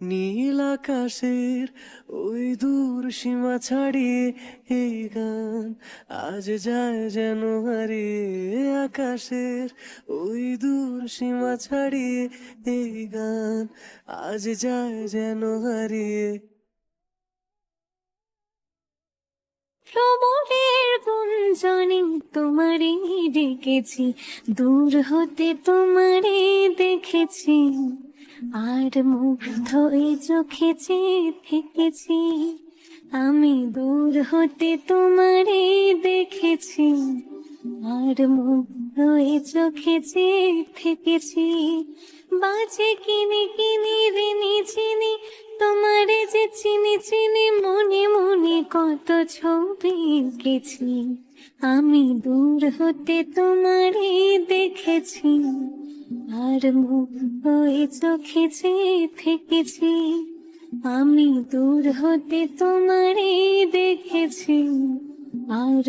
নীল আকাশের ওই দূর সীমা ছাড়িয়ে এই গান, আজ যায় যেন হারিয়ে আকাশের ওই দূর সীমা ছাড়িয়ে এই গান, আজ যায় যেন হারিয়ে প্রবলের গুঞ্জনে তোমারে ডেকেছি, দূর হতে তোমারে দেখেছি। আর মুগ্ধ এই চোখে চেয়ে থেকেছি, আমি দূর হতে তোমারে দেখেছি। আর মুগ্ধ এই চোখে চেয়ে থেকেছি, বাজে কিনে কিনি ঋণি চিনি তোমারে যে চিনি চিনি, মনে মনে কত ছবি এঁকেছি। আমি দূর হতে তোমারে দেখেছি। আর হয়ে চোখে চেয়ে থেকেছি, আমি দূর হতে তোমারে দেখেছি। আর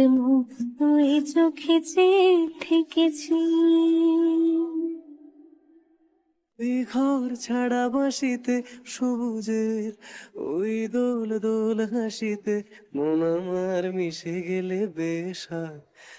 হয়ে চোখে চেয়ে থেকেছি। ঘর ছাড়া বাসিতে সবুজের ওই দোল দোল হাসিতে মন আমার মিশে গেলে বেশ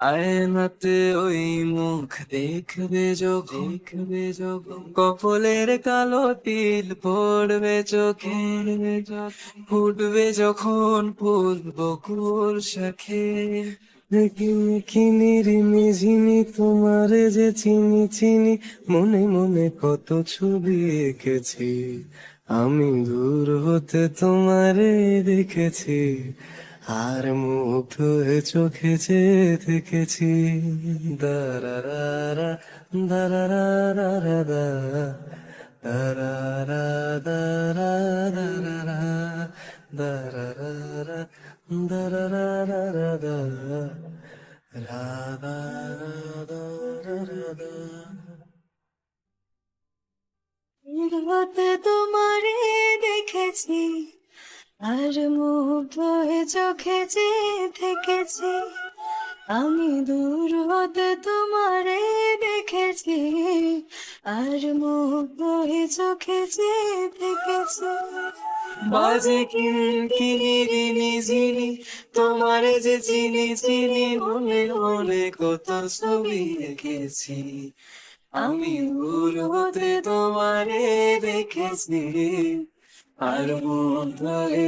আয়নাতে ওই মুখ দেখবে যখন দেখবে যখন। কপলের কালো তিল পড়বে চোখে ফুটবে যখন ফুল বকুল শাখে। ঝিনি তোমারে যে চিনি চিনি মনে মনে কত ছবি এঁকেছি। আমি দূর হতে তোমারে দেখেছি, আর মুগ্ধ হয়ে চোখে চেয়ে থেকেছি দারারা দারারা দারারা দারা দারারা দারারা দারারা দা রাধা রাধা। রাতে তোমারে দেখেছি, আর মুগ্ধ হয়ে চোখে চেয়ে থেকেছি আমি দূর হতে তোমারে দেখেছি, আর মুগ্ধ হয়ে চোখে চেয়ে থেকেছি বাজে রিনি ঝিনি তোমারে যে চিনি চিনি মনে মনে কত ছবি এঁকেছি আমি দূর হতে তোমারে দেখেছি। আর মন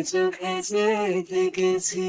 চোখে দেখেছি।